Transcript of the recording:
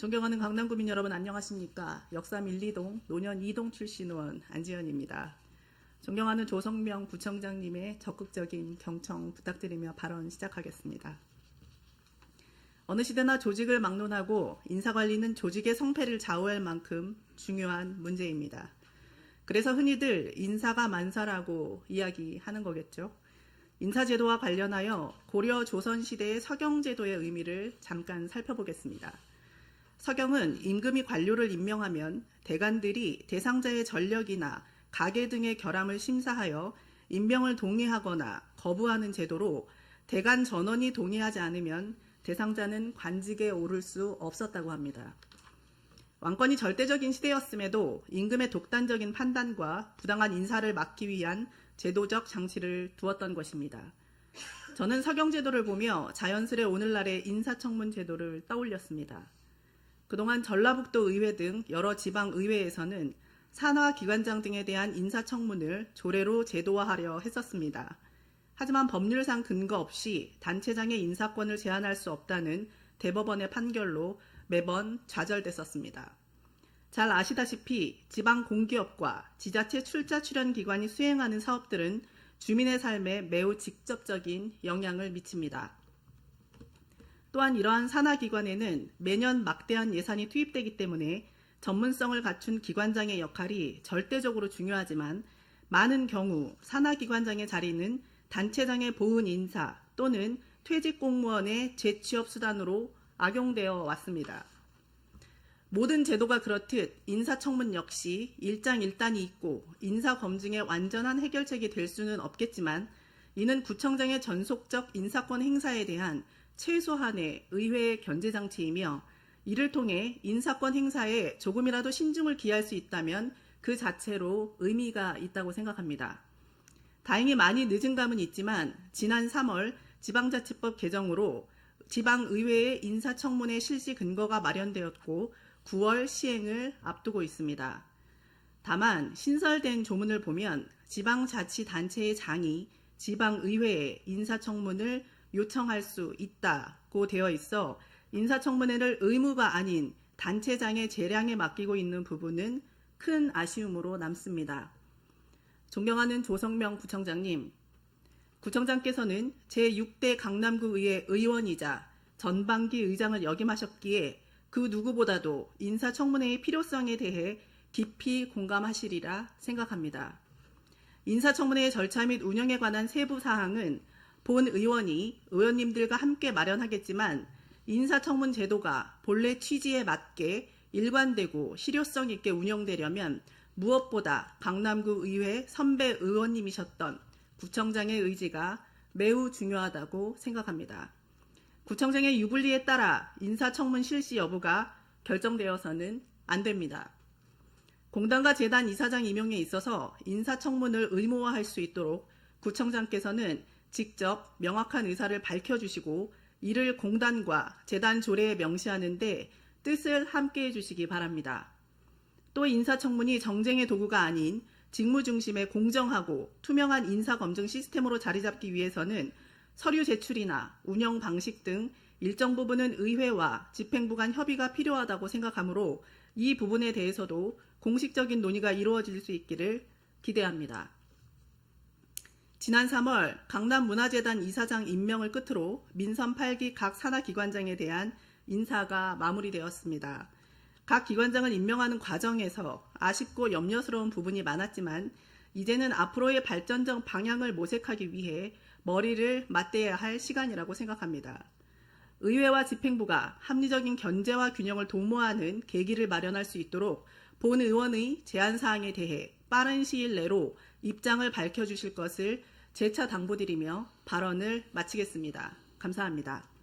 존경하는 강남구민 여러분 안녕하십니까? 1, 2동 노년 2동 출신 의원 안지연입니다. 존경하는 조성명 구청장님의 적극적인 경청 부탁드리며 발언 시작하겠습니다. 어느 시대나 조직을 막론하고 인사관리는 조직의 성패를 좌우할 만큼 중요한 문제입니다. 그래서 흔히들 인사가 만사라고 이야기하는 거겠죠. 인사제도와 관련하여 고려 조선시대의 서경제도의 의미를 잠깐 살펴보겠습니다. 서경은 임금이 관료를 임명하면 대관들이 대상자의 전력이나 가계 등의 결함을 심사하여 임명을 동의하거나 거부하는 제도로 대관 전원이 동의하지 않으면 대상자는 관직에 오를 수 없었다고 합니다. 왕권이 절대적인 시대였음에도 임금의 독단적인 판단과 부당한 인사를 막기 위한 제도적 장치를 두었던 것입니다. 저는 서경제도를 보며 자연스레 오늘날의 인사청문 제도를 떠올렸습니다. 그동안 전라북도 의회 등 여러 지방 의회에서는 산하 기관장 등에 대한 인사청문을 조례로 제도화하려 했었습니다. 하지만 법률상 근거 없이 단체장의 인사권을 제한할 수 없다는 대법원의 판결로 매번 좌절됐었습니다. 잘 아시다시피 지방 공기업과 지자체 출자 출연 기관이 수행하는 사업들은 주민의 삶에 매우 직접적인 영향을 미칩니다. 또한 이러한 산하기관에는 매년 막대한 예산이 투입되기 때문에 전문성을 갖춘 기관장의 역할이 절대적으로 중요하지만 많은 경우 산하기관장의 자리는 단체장의 보훈 인사 또는 퇴직 공무원의 재취업 수단으로 악용되어 왔습니다. 모든 제도가 그렇듯 인사청문 역시 일장일단이 있고 인사검증의 완전한 해결책이 될 수는 없겠지만 이는 구청장의 전속적 인사권 행사에 대한 최소한의 의회의 견제장치이며 이를 통해 인사권 행사에 조금이라도 신중을 기할 수 있다면 그 자체로 의미가 있다고 생각합니다. 다행히 많이 늦은 감은 있지만 지난 3월 지방자치법 개정으로 지방의회의 인사청문회 실시 근거가 마련되었고 9월 시행을 앞두고 있습니다. 다만 신설된 조문을 보면 지방자치단체의 장이 지방의회에 인사청문을 요청할 수 있다고 되어 있어 인사청문회를 의무가 아닌 단체장의 재량에 맡기고 있는 부분은 큰 아쉬움으로 남습니다. 존경하는 조성명 구청장님, 구청장께서는 제6대 강남구 의회 의원이자 전반기 의장을 역임하셨기에 그 누구보다도 인사청문회의 필요성에 대해 깊이 공감하시리라 생각합니다. 인사청문회의 절차 및 운영에 관한 세부 사항은 본 의원이 의원님들과 함께 마련하겠지만 인사청문 제도가 본래 취지에 맞게 일관되고 실효성 있게 운영되려면 무엇보다 강남구 의회 선배 의원님이셨던 구청장의 의지가 매우 중요하다고 생각합니다. 구청장의 유불리에 따라 인사청문 실시 여부가 결정되어서는 안 됩니다. 공단과 재단 이사장 임용에 있어서 인사청문을 의무화할 수 있도록 구청장께서는 직접 명확한 의사를 밝혀주시고 이를 공단과 재단 조례에 명시하는데 뜻을 함께 해주시기 바랍니다. 또 인사청문이 정쟁의 도구가 아닌 직무 중심의 공정하고 투명한 인사검증 시스템으로 자리 잡기 위해서는 서류 제출이나 운영 방식 등 일정 부분은 의회와 집행부 간 협의가 필요하다고 생각하므로 이 부분에 대해서도 공식적인 논의가 이루어질 수 있기를 기대합니다. 지난 3월 강남문화재단 이사장 임명을 끝으로 민선 8기 각 산하기관장에 대한 인사가 마무리되었습니다. 각 기관장을 임명하는 과정에서 아쉽고 염려스러운 부분이 많았지만 이제는 앞으로의 발전적 방향을 모색하기 위해 머리를 맞대야 할 시간이라고 생각합니다. 의회와 집행부가 합리적인 견제와 균형을 도모하는 계기를 마련할 수 있도록 본 의원의 제안 사항에 대해 빠른 시일 내로 입장을 밝혀주실 것을 재차 당부드리며 발언을 마치겠습니다. 감사합니다.